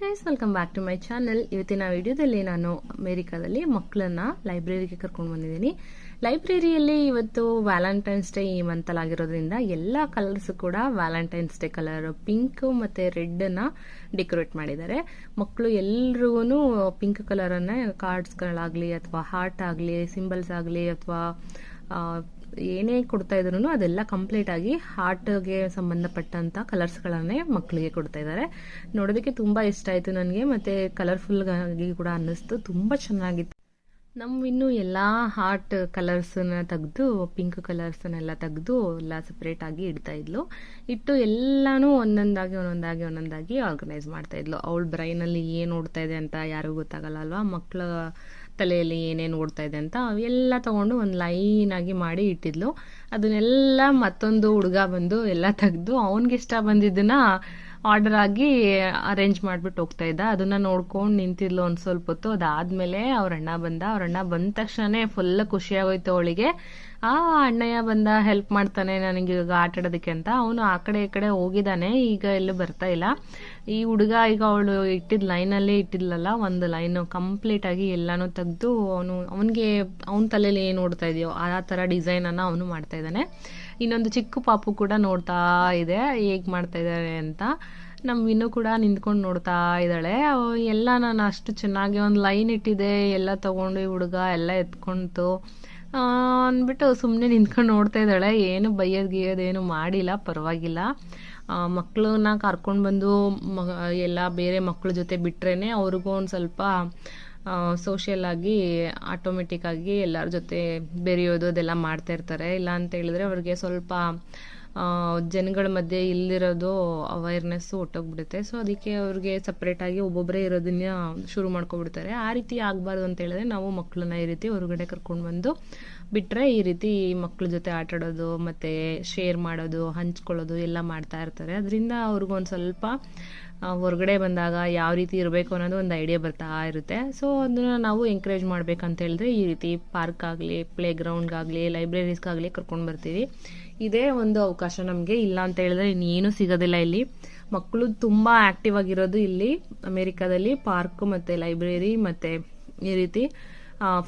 Guys welcome back to my channel ಇವತ್ತಿನ ವಿಡಿಯೋದಲ್ಲಿ ನಾನು ಅಮೇರಿಕಾದಲ್ಲಿ ಮಕ್ಕಳನ್ನ ಲೈಬ್ರರಿಗೆ ಕರ್ಕೊಂಡು ಬಂದಿದ್ದೀನಿ. ಲೈಬ್ರರಿಯಲ್ಲಿ ಇವತ್ತು ವ್ಯಾಲೆಂಟೈನ್ಸ್ ಡೇ ಈ ಮಂತಲ್ಲಿ ಆಗಿರೋದ್ರಿಂದ ಎಲ್ಲ ಕಲರ್ಸ್ ಕೂಡ ವ್ಯಾಲೆಂಟೈನ್ಸ್ ಡೇ ಕಲರ್ ಪಿಂಕ್ ಮತ್ತೆ ರೆಡ್ ಅನ್ನ ಡೆಕೋರೇಟ್ ಮಾಡಿದ್ದಾರೆ. ಮಕ್ಕಳು ಎಲ್ರಿಗೂ ಪಿಂಕ್ ಕಲರ್ ಕಾರ್ಡ್ಸ್ಗಳಾಗಲಿ ಕಾರ್ಡ್ಸ್ಗಳಾಗ್ಲಿ ಅಥವಾ ಹಾರ್ಟ್ ಆಗಲಿ ಸಿಂಬಲ್ಸ್ ಆಗಲಿ ಅಥವಾ ಏನೇ ಕೊಡ್ತಾ ಇದ್ರು ಅದೆಲ್ಲ ಕಂಪ್ಲೀಟ್ ಆಗಿ ಹಾರ್ಟ್ಗೆ ಸಂಬಂಧಪಟ್ಟಂತ ಕಲರ್ಸ್ಗಳನ್ನೇ ಮಕ್ಕಳಿಗೆ ಕೊಡ್ತಾ ಇದ್ದಾರೆ ನೋಡೋದಕ್ಕೆ ತುಂಬಾ ಇಷ್ಟ ಆಯ್ತು ನನಗೆ, ಮತ್ತೆ ಕಲರ್ಫುಲ್ ಆಗಿ ಕೂಡ ಅನ್ನಿಸ್ತು. ತುಂಬಾ ಚೆನ್ನಾಗಿತ್ತು. ನಮ್ ಇನ್ನು ಎಲ್ಲಾ ಹಾರ್ಟ್ ಕಲರ್ಸ್ನ ತೆಗೆದು ಪಿಂಕ್ ಕಲರ್ಸ್ನೆಲ್ಲ ತೆಗೆದು, ಎಲ್ಲ ಸಪ್ರೇಟ್ ಆಗಿ ಇಡ್ತಾ ಇದ್ಲು. ಇಟ್ಟು ಎಲ್ಲಾನು ಒಂದೊಂದಾಗಿ ಒಂದೊಂದಾಗಿ ಒಂದೊಂದಾಗಿ ಆರ್ಗನೈಸ್ ಮಾಡ್ತಾ ಇದ್ಲು. ಅವಳ ಬ್ರೈನ್ ಅಲ್ಲಿ ಏನ್ ಓಡ್ತಾ ಇದೆ ಅಂತ ಯಾರಿಗೂ ಗೊತ್ತಾಗಲ್ಲ ಅಲ್ವಾ? ಮಕ್ಕಳ ತಲೆಯಲ್ಲಿ ಏನೇನು ಓಡ್ತಾ ಇದೆ ಅಂತ ಅವೆಲ್ಲ ತಗೊಂಡು ಒಂದು ಲೈನ್ ಆಗಿ ಮಾಡಿ ಇಟ್ಟಿದ್ಲು. ಅದನ್ನೆಲ್ಲ ಮತ್ತೊಂದು ಹುಡುಗ ಬಂದು ಎಲ್ಲ ತೆಗೆದು ಅವನಿಗೆ ಇಷ್ಟ ಬಂದಿದ್ದನ್ನ ಆರ್ಡರ್ ಆಗಿ ಅರೇಂಜ್ ಮಾಡ್ಬಿಟ್ಟು ಹೋಗ್ತಾ ಇದ್ದ. ಅದನ್ನ ನೋಡ್ಕೊಂಡು ನಿಂತಿದ್ಲು ಒಂದು ಸ್ವಲ್ಪ ಹೊತ್ತು. ಅದಾದ್ಮೇಲೆ ಅವ್ರ ಅಣ್ಣ ಬಂದ. ಅವ್ರ ಅಣ್ಣ ಬಂದ ತಕ್ಷಣ ಫುಲ್ ಖುಷಿ ಆಗೋಯ್ತು ಅವಳಿಗೆ. ಆ ಅಣ್ಣಯ್ಯ ಬಂದ ಹೆಲ್ಪ್ ಮಾಡ್ತಾನೆ ನನಗೆ ಈಗ ಆಟ ಆಡೋದಕ್ಕೆ ಅಂತ. ಅವನು ಆ ಕಡೆ ಈ ಕಡೆ ಹೋಗಿದ್ದಾನೆ, ಈಗ ಎಲ್ಲೂ ಬರ್ತಾ ಇಲ್ಲ. ಈ ಹುಡುಗ ಈಗ ಅವಳು ಇಟ್ಟಿದ್ದ ಲೈನ್ ಅಲ್ಲೇ ಇಟ್ಟಿದ್ಲಲ್ಲ, ಒಂದು ಲೈನು ಕಂಪ್ಲೀಟ್ ಆಗಿ ಎಲ್ಲಾನು ತೆಗೆದು ಅವನು, ಅವನಿಗೆ ಅವನ ತಲೆಯಲ್ಲಿ ಏನು ನೋಡ್ತಾ ಇದೆಯೋ ಆ ತರ ಡಿಸೈನನ್ನು ಅವನು ಮಾಡ್ತಾ ಇದ್ದಾನೆ. ಇನ್ನೊಂದು ಚಿಕ್ಕ ಪಾಪು ಕೂಡ ನೋಡ್ತಾ ಇದೆ, ಹೇಗ್ ಮಾಡ್ತಾ ಇದ್ದಾರೆ ಅಂತ. ನಮ್ ವಿನ್ನು ಕೂಡ ನಿಂತ್ಕೊಂಡು ನೋಡ್ತಾ ಇದ್ದಾಳೆ. ಎಲ್ಲ ನಾನು ಅಷ್ಟು ಚೆನ್ನಾಗಿ ಒಂದು ಲೈನ್ ಇಟ್ಟಿದೆ, ಎಲ್ಲ ತಗೊಂಡು ಹುಡುಗ ಎಲ್ಲ ಎತ್ಕೊಂತು ಅಂದ್ಬಿಟ್ಟು ಸುಮ್ಮನೆ ನಿಂತ್ಕೊಂಡು ನೋಡ್ತಾ ಇದ್ದಾಳೆ. ಏನು ಬೈಯೋದು ಗೀಯೋದು ಏನು ಮಾಡಿಲ್ಲ, ಪರವಾಗಿಲ್ಲ. ಮಕ್ಕಳನ್ನ ಕರ್ಕೊಂಡು ಬಂದು ಎಲ್ಲ ಬೇರೆ ಮಕ್ಕಳ ಜೊತೆ ಬಿಟ್ರೇ ಅವ್ರಿಗೂ ಒಂದು ಸ್ವಲ್ಪ ಸೋಷಿಯಲ್ ಆಗಿ ಆಟೋಮೆಟಿಕ್ಕಾಗಿ ಎಲ್ಲರ ಜೊತೆ ಬೆರೆಯೋದು ಅದೆಲ್ಲ ಮಾಡ್ತಾ ಇರ್ತಾರೆ. ಇಲ್ಲ ಅಂತ ಹೇಳಿದ್ರೆ ಅವ್ರಿಗೆ ಸ್ವಲ್ಪ ಜನಗಳ ಮಧ್ಯೆ ಇಲ್ಲಿರೋದು ಅವೇರ್ನೆಸ್ ಹೊಟ್ಟೋಗ್ಬಿಡುತ್ತೆ ಸೊ ಅದಕ್ಕೆ ಅವ್ರಿಗೆ ಸಪ್ರೇಟ್ ಆಗಿ ಒಬ್ಬೊಬ್ಬರೇ ಇರೋದನ್ನ ಶುರು ಮಾಡ್ಕೊಬಿಡ್ತಾರೆ. ಆ ರೀತಿ ಆಗಬಾರ್ದು ಅಂತ ಹೇಳಿದ್ರೆ ನಾವು ಮಕ್ಕಳನ್ನ ಈ ರೀತಿ ಹೊರಗಡೆ ಕರ್ಕೊಂಡು ಬಂದು ಬಿಟ್ಟರೆ ಈ ರೀತಿ ಮಕ್ಕಳ ಜೊತೆ ಆಟ ಆಡೋದು ಮತ್ತೆ ಶೇರ್ ಮಾಡೋದು, ಹಂಚ್ಕೊಳ್ಳೋದು ಎಲ್ಲ ಮಾಡ್ತಾ ಇರ್ತಾರೆ. ಅದರಿಂದ ಅವ್ರಿಗೊಂದು ಸ್ವಲ್ಪ ಹೊರಗಡೆ ಬಂದಾಗ ಯಾವ ರೀತಿ ಇರಬೇಕು ಅನ್ನೋದು ಒಂದು ಐಡಿಯಾ ಬರ್ತಾ ಇರುತ್ತೆ. ಸೊ ಅದನ್ನ ನಾವು ಎಂಕರೇಜ್ ಮಾಡ್ಬೇಕಂತ ಹೇಳಿದ್ರೆ ಈ ರೀತಿ ಪಾರ್ಕ್ ಆಗಲಿ ಪ್ಲೇ ಗ್ರೌಂಡ್ಗಾಗಲಿ ಲೈಬ್ರರೀಸ್ಗಾಗಲಿ ಕರ್ಕೊಂಡು ಬರ್ತೀವಿ. ಇದೇ ಒಂದು ಅವಕಾಶ ನಮಗೆ. ಇಲ್ಲ ಅಂತ ಹೇಳಿದ್ರೆ ಇನ್ನೇನು ಸಿಗೋದಿಲ್ಲ ಇಲ್ಲಿ. ಮಕ್ಕಳು ತುಂಬಾ ಆಕ್ಟಿವ್ ಆಗಿರೋದು ಇಲ್ಲಿ ಅಮೆರಿಕಾದಲ್ಲಿ. ಪಾರ್ಕ್ ಮತ್ತೆ ಲೈಬ್ರರಿ ಮತ್ತೆ ಈ ರೀತಿ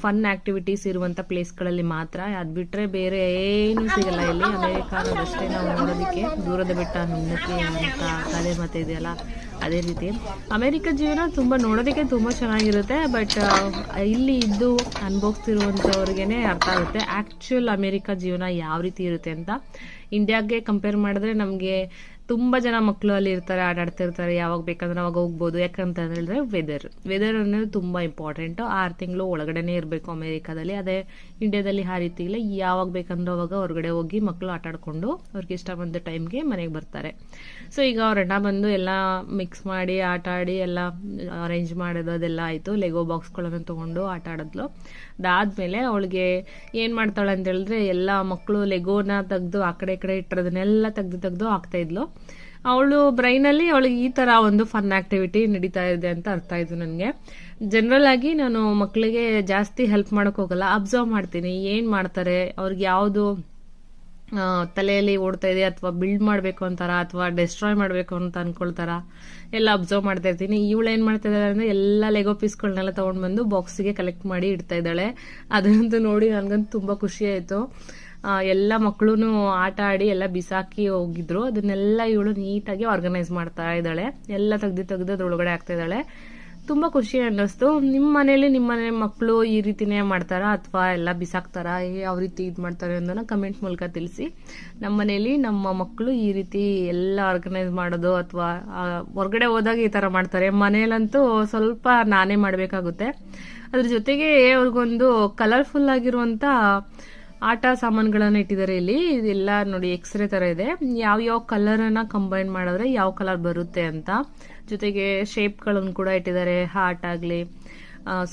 ಫನ್ ಆಕ್ಟಿವಿಟೀಸ್ ಇರುವಂತ ಪ್ಲೇಸ್ಗಳಲ್ಲಿ ಮಾತ್ರ. ಅದ್ ಬಿಟ್ರೆ ಬೇರೆ ಏನು ಸಿಗಲ್ಲ. ಇಲ್ಲಿ ಅಮೆರಿಕಾನದಷ್ಟೇ ನಾವು ನೋಡೋದಕ್ಕೆ. ದೂರದ ಬೆಟ್ಟ ನುಣ್ಣಕ್ಕೆ ಅಂತ ಕಲೆ ಮತ್ತೆ ಇದೆಯಲ್ಲ, ಅದೇ ರೀತಿ. ಅಮೆರಿಕ ಜೀವನ ತುಂಬಾ ನೋಡೋದಕ್ಕೆ ತುಂಬಾ ಚೆನ್ನಾಗಿರುತ್ತೆ ಬಟ್ ಇಲ್ಲಿ ಇದ್ದು ಅನುಭವಿಸ್ತಿರುವಂತವ್ರಿಗೆನೆ ಅರ್ಥ ಆಗುತ್ತೆ ಆಕ್ಚುಯಲ್ ಅಮೆರಿಕ ಜೀವನ ಯಾವ ರೀತಿ ಇರುತ್ತೆ ಅಂತ. ಇಂಡಿಯಾಗೆ ಕಂಪೇರ್ ಮಾಡಿದ್ರೆ ನಮಗೆ ತುಂಬಾ ಜನ ಮಕ್ಕಳು ಅಲ್ಲಿ ಇರ್ತಾರೆ, ಆಟಾಡ್ತಿರ್ತಾರೆ, ಯಾವಾಗ ಬೇಕಂದ್ರೆ ಅವಾಗ ಹೋಗ್ಬೋದು. ಯಾಕಂತ ಹೇಳಿದ್ರೆ ವೆದರ್ ವೆದರ್ ಅನ್ನೋದು ತುಂಬಾ ಇಂಪಾರ್ಟೆಂಟ್ ಆರು ತಿಂಗಳು ಒಳಗಡೆನೆ ಇರಬೇಕು ಅಮೆರಿಕಾದಲ್ಲಿ. ಅದೇ ಇಂಡಿಯಾದಲ್ಲಿ ಆ ರೀತಿ ಇಲ್ಲ. ಯಾವಾಗ ಬೇಕಂದ್ರೆ ಅವಾಗ ಹೊರಗಡೆ ಹೋಗಿ ಮಕ್ಕಳು ಆಟ ಆಡ್ಕೊಂಡು ಅವ್ರಿಗೆ ಇಷ್ಟ ಬಂದ ಟೈಮ್ಗೆ ಮನೆಗೆ ಬರ್ತಾರೆ. ಸೊ ಈಗ ಅವ್ರ ಅಣ್ಣ ಬಂದು ಎಲ್ಲ ಮಿಕ್ಸ್ ಮಾಡಿ ಆಟ ಆಡಿ ಎಲ್ಲ ಅರೇಂಜ್ ಮಾಡೋದು ಅದೆಲ್ಲ ಆಯಿತು. ಲೆಗೋ ಬಾಕ್ಸ್ಗಳನ್ನು ತಗೊಂಡು ಆಟ ಆಡಿದ್ಲು ಅದಾದ್ಮೇಲೆ ಅವಳಿಗೆ ಏನು ಮಾಡ್ತಾಳೆ ಅಂತ ಹೇಳಿದ್ರೆ ಎಲ್ಲ ಮಕ್ಕಳು ಲೆಗೋನ ತೆಗೆದು ಆ ಕಡೆ ಈ ಕಡೆ ಇಟ್ಟಿರೋದನ್ನೆಲ್ಲ ತೆಗೆದು ತೆಗೆದು ಹಾಕ್ತಾ ಇದ್ಲು. ಅವಳು ಬ್ರೈನಲ್ಲಿ ಅವಳಿಗೆ ಈ ತರ ಒಂದು ಫನ್ ಆಕ್ಟಿವಿಟಿ ನಡೀತಾ ಇದೆ ಅಂತ ಅರ್ಥ ಆಯ್ತು ನನಗೆ. ಜನರಲ್ ಆಗಿ ನಾನು ಮಕ್ಕಳಿಗೆ ಜಾಸ್ತಿ ಹೆಲ್ಪ್ ಮಾಡಕ್ ಹೋಗಲ್ಲ ಅಬ್ಸರ್ವ್ ಮಾಡ್ತೀನಿ, ಏನ್ ಮಾಡ್ತಾರೆ, ಅವ್ರಿಗೆ ಯಾವುದು ತಲೆಯಲ್ಲಿ ಓಡ್ತಾ ಇದೆ ಅಥವಾ ಬಿಲ್ಡ್ ಮಾಡಬೇಕು ಅಂತಾರ, ಅಥವಾ ಡೆಸ್ಟ್ರಾಯ್ ಮಾಡಬೇಕು ಅಂತ ಅನ್ಕೊಳ್ತಾರ, ಎಲ್ಲ ಅಬ್ಸರ್ವ್ ಮಾಡ್ತಾ ಇರ್ತೀನಿ. ಇವಳು ಏನ್ ಮಾಡ್ತಾ ಇದ್ದಾಳೆ ಅಂದ್ರೆ ಎಲ್ಲ ಲೆಗೋ ಪೀಸ್ಗಳನ್ನೆಲ್ಲ ತಗೊಂಡ್ ಬಂದು ಬಾಕ್ಸ್ಗೆ ಕಲೆಕ್ಟ್ ಮಾಡಿ ಇಡ್ತಾ ಇದ್ದಾಳೆ. ಅದನ್ನಂತೂ ನೋಡಿ ನನ್ಗಂತೂ ತುಂಬಾ ಖುಷಿ ಆಯ್ತು. ಎಲ್ಲ ಮಕ್ಕಳು ಆಟ ಆಡಿ ಎಲ್ಲ ಬಿಸಾಕಿ ಹೋಗಿದ್ರು. ಅದನ್ನೆಲ್ಲ ಇವಳು ನೀಟಾಗಿ ಆರ್ಗನೈಸ್ ಮಾಡ್ತಾ ಇದ್ದಾಳೆ. ಎಲ್ಲ ತೆಗ್ದು ತೆಗ್ದು ಅದ್ರೊಳಗಡೆ ಆಗ್ತಾ ಇದ್ದಾಳೆ. ತುಂಬಾ ಖುಷಿ ಅನ್ನಿಸ್ತು. ನಿಮ್ಮ ಮನೇಲಿ ನಿಮ್ಮ ಮನೆ ಮಕ್ಕಳು ಈ ರೀತಿನೇ ಮಾಡ್ತಾರ ಅಥವಾ ಎಲ್ಲ ಬಿಸಾಕ್ತಾರ? ಯಾವ ರೀತಿ ಇದು ಮಾಡ್ತಾರೆ ಅನ್ನೋದನ್ನ ಕಮೆಂಟ್ ಮೂಲಕ ತಿಳಿಸಿ. ನಮ್ಮ ಮನೇಲಿ ನಮ್ಮ ಮಕ್ಕಳು ಈ ರೀತಿ ಎಲ್ಲ ಆರ್ಗನೈಸ್ ಮಾಡೋದು ಅಥವಾ ಹೊರಗಡೆ ಹೋದಾಗ ಈ ತರ ಮಾಡ್ತಾರೆ. ಮನೇಲಂತೂ ಸ್ವಲ್ಪ ನಾನೇ ಮಾಡಬೇಕಾಗುತ್ತೆ. ಅದ್ರ ಜೊತೆಗೆ ಅವ್ರಿಗೊಂದು ಕಲರ್ಫುಲ್ ಆಗಿರುವಂತ ಆಟ ಸಾಮಾನುಗಳನ್ನ ಇಟ್ಟಿದ್ದಾರೆ ಇಲ್ಲಿ. ಇದೆಲ್ಲ ನೋಡಿ ಎಕ್ಸ್ರೇ ತರ ಇದೆ. ಯಾವ ಯಾವ ಕಲರ್ ಅನ್ನ ಕಂಬೈನ್ ಮಾಡಿದ್ರೆ ಯಾವ ಕಲರ್ ಬರುತ್ತೆ ಅಂತ. ಜೊತೆಗೆ ಶೇಪ್ಗಳನ್ನು ಕೂಡ ಇಟ್ಟಿದ್ದಾರೆ. ಹಾರ್ಟ್ ಆಗ್ಲಿ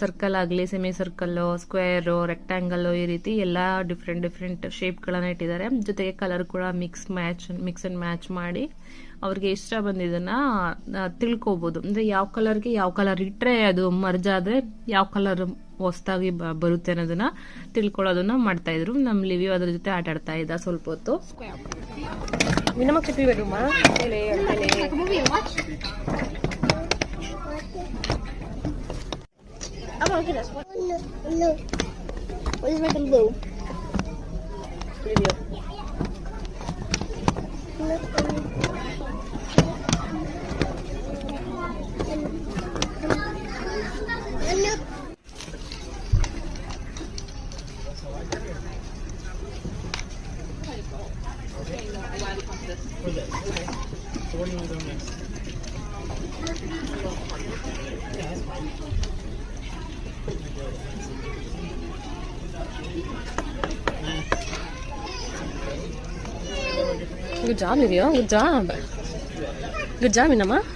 ಸರ್ಕಲ್ ಆಗಲಿ ಸೆಮಿ ಸರ್ಕಲ್ ಸ್ಕ್ವೇರ್ ರೆಕ್ಟಾಂಗಲ್ ಈ ರೀತಿ ಎಲ್ಲ ಡಿಫ್ರೆಂಟ್ ಡಿಫ್ರೆಂಟ್ ಶೇಪ್ ಗಳನ್ನ ಇಟ್ಟಿದ್ದಾರೆ. ಜೊತೆಗೆ ಕಲರ್ ಕೂಡ mix match mix and match ಮಾಡಿ ಅವ್ರಿಗೆ ಇಷ್ಟ ಬಂದಿದ್ದನ್ನ ತಿಳ್ಕೊಬೋದು. ಅಂದ್ರೆ ಯಾವ ಕಲರ್ಗೆ ಯಾವ ಕಲರ್ ಇಟ್ಟರೆ ಅದು ಮರ್ಜಾದರೆ ಆದ್ರೆ ಯಾವ ಕಲರ್ ಹೊಸದಾಗಿ ಬರುತ್ತೆ ಅನ್ನೋದನ್ನ ತಿಳ್ಕೊಳ್ಳೋದನ್ನ ಮಾಡ್ತಾ ಇದ್ರು. ನಮ್ ಲಿವಿ ಅದ್ರ ಜೊತೆ ಆಟ ಆಡ್ತಾ ಇದ್ದ ಸ್ವಲ್ಪ ಹೊತ್ತು. look Good job, Nivio. Good job. Good job, Minama.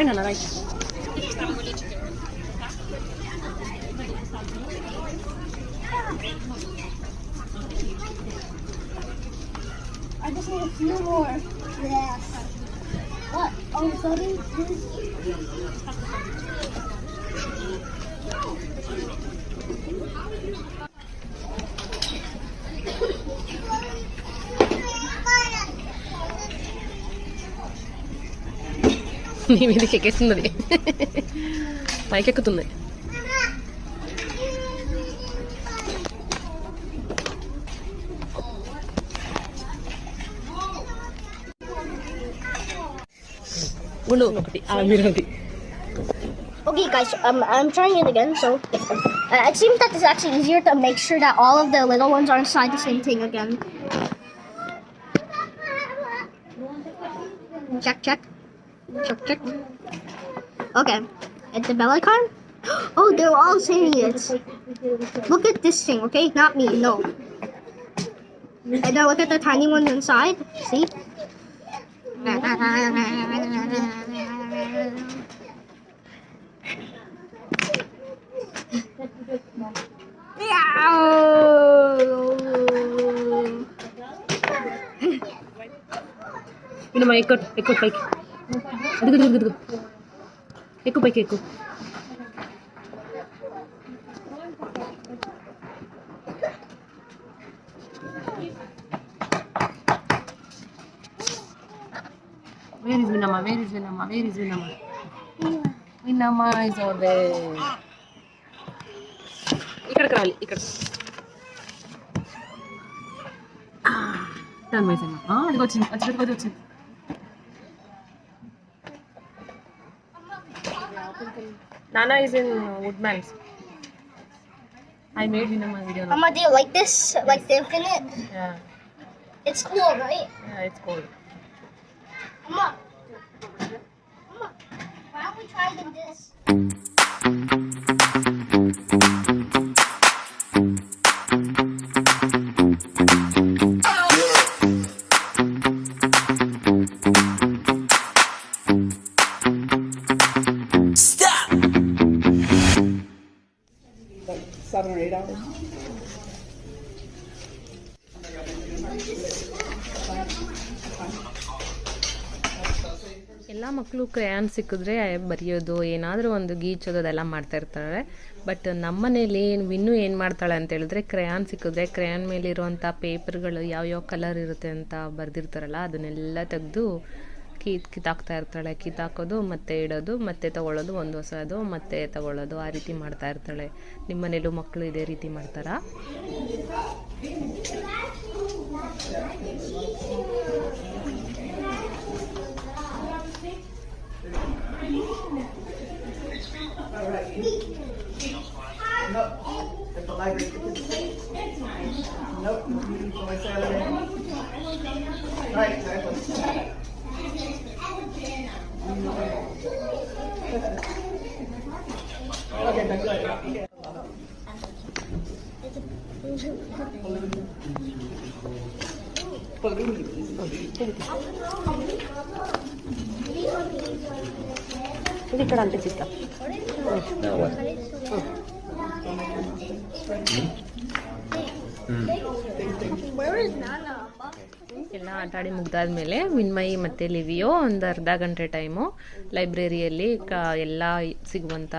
I just need a few more. Yes. What? Oh, sorry. నీ మీదకి ఎక్కేస్తుంది అది పైకెక్కుతుంది గుండు ఒకటి ఆ మీరు ఒకటి Okay, guys, um, I'm trying it again. So, uh, it seems that it's actually easier to make sure that all of the little ones are inside the same thing again. Check, check. Okay. It's a Bellicon? Oh, they're all idiots. Look at this thing, okay? Not me, no. And then look at the tiny one inside. See? Meow! my ikut, ikut baik. అదిగు దిగు దిగు ఎక్కువ పైకి ఎక్కువ Where is Vinama? Where is Vinama? Where is Vinama? Vinama is over there. ఇక్కడికి రావాలి ఇక్కడ దాని వయసు అమ్మ అదిగొచ్చింది వచ్చింది వచ్చింది Nana is in uh, Woodman's. I made Vinama video. now. Mama, do you like this? Like the infinite? Yeah, It's cool, right? yeah, it's cool. Mama. Mama, why don't we try this? ಮಕ್ಕಳು crayon ಸಿಕ್ಕಿದ್ರೆ ಬರೆಯೋದು, ಏನಾದರೂ ಒಂದು ಗೀಚೋದು ಅದೆಲ್ಲ ಮಾಡ್ತಾ ಇರ್ತಾರೆ. But ನಮ್ಮನೇಲಿ win ಏನು ಮಾಡ್ತಾಳೆ ಅಂತ ಹೇಳಿದ್ರೆ ಕ್ರಯಾನ್ ಸಿಕ್ಕಿದ್ರೆ ಕ್ರಯಾನ್ ಮೇಲಿರುವಂಥ ಪೇಪರ್ಗಳು ಯಾವ್ಯಾವ ಕಲರ್ ಇರುತ್ತೆ ಅಂತ ಬರೆದಿರ್ತಾರಲ್ಲ, ಅದನ್ನೆಲ್ಲ ತೆಗೆದು ಕಿ ಕಿತ್ತಾಕ್ತಾ ಇರ್ತಾಳೆ. ಕಿತ್ತಾಕೋದು ಮತ್ತೆ ಇಡೋದು, ಮತ್ತೆ ತಗೊಳ್ಳೋದು, ಒಂದು ಹೊಸದು, ಮತ್ತೆ ತಗೊಳ್ಳೋದು, ಆ ರೀತಿ ಮಾಡ್ತಾ ಇರ್ತಾಳೆ. ನಿಮ್ಮ ಮಕ್ಕಳು ಇದೇ ರೀತಿ ಮಾಡ್ತಾರಾ? ಇದು ಕಡೆ ಅಂತ ಚಿತ್ತ? ಎಲ್ಲ ಆಟ ಆಡಿ ಮುಗ್ದಾದ್ಮೇಲೆ ವಿನ್ಮಯಿ ಮತ್ತು ಲಿವಿಯೋ ಒಂದು ಅರ್ಧ ಗಂಟೆ ಟೈಮು ಲೈಬ್ರರಿಯಲ್ಲಿ ಕ ಎಲ್ಲ ಸಿಗುವಂಥ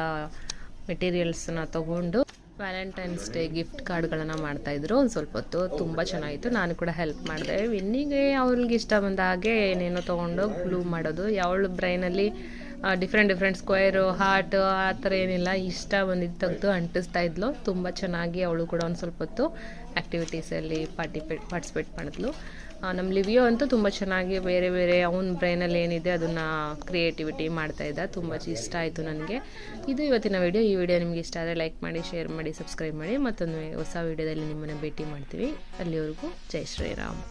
ಮೆಟೀರಿಯಲ್ಸ್ನ ತಗೊಂಡು ವ್ಯಾಲೆಂಟೈನ್ಸ್ ಡೇ ಗಿಫ್ಟ್ ಕಾರ್ಡ್ಗಳನ್ನು ಮಾಡ್ತಾಯಿದ್ರು ಒಂದು ಸ್ವಲ್ಪ ಹೊತ್ತು ತುಂಬ ಚೆನ್ನಾಗಿತ್ತು. ನಾನು ಕೂಡ ಹೆಲ್ಪ್ ಮಾಡಿದೆ. ವಿನ್ನಿಗೆ ಅವ್ರಿಗೆ ಇಷ್ಟ ಬಂದ ಹಾಗೆ ಏನೇನೋ ತೊಗೊಂಡು ಗ್ಲೂ ಮಾಡೋದು. ಯಾವಳು ಬ್ರೈನಲ್ಲಿ ಡಿಫ್ರೆಂಟ್ ಡಿಫ್ರೆಂಟ್ ಸ್ಕ್ವೇರು ಹಾರ್ಟ್ ಆ ಥರ ಏನಿಲ್ಲ. ಇಷ್ಟ ಬಂದಿದ್ದು ತೆಗೆದು ಅಂಟಿಸ್ತಾ ಇದ್ಲು. ತುಂಬ ಚೆನ್ನಾಗಿ ಅವಳು ಕೂಡ ಒಂದು ಸ್ವಲ್ಪ ಹೊತ್ತು ಆ್ಯಕ್ಟಿವಿಟೀಸಲ್ಲಿ ಪಾರ್ಟಿಪೇಟ್ ಪಾರ್ಟಿಸಿಪೇಟ್ ಮಾಡಿದ್ಲು. ನಮ್ಮ ಲಿವಿಯೋ ಅಂತೂ ತುಂಬ ಚೆನ್ನಾಗಿ ಬೇರೆ ಬೇರೆ ಅವನ ಬ್ರೈನಲ್ಲಿ ಏನಿದೆ ಅದನ್ನು ಕ್ರಿಯೇಟಿವಿಟಿ ಮಾಡ್ತಾ ಇದ್ದ. ತುಂಬ ಇಷ್ಟ ಆಯಿತು ನನಗೆ. ಇದು ಇವತ್ತಿನ ವಿಡಿಯೋ ಈ ವಿಡಿಯೋ ನಿಮಗೆ ಇಷ್ಟ ಆದರೆ ಲೈಕ್ ಮಾಡಿ ಶೇರ್ ಮಾಡಿ ಸಬ್ಸ್ಕ್ರೈಬ್ ಮಾಡಿ. ಮತ್ತೊಂದು ಹೊಸ ವಿಡಿಯೋದಲ್ಲಿ ನಿಮ್ಮನ್ನು ಭೇಟಿ ಮಾಡ್ತೀವಿ. ಅಲ್ಲಿವರೆಗೂ ಜೈ ಶ್ರೀರಾಮ್.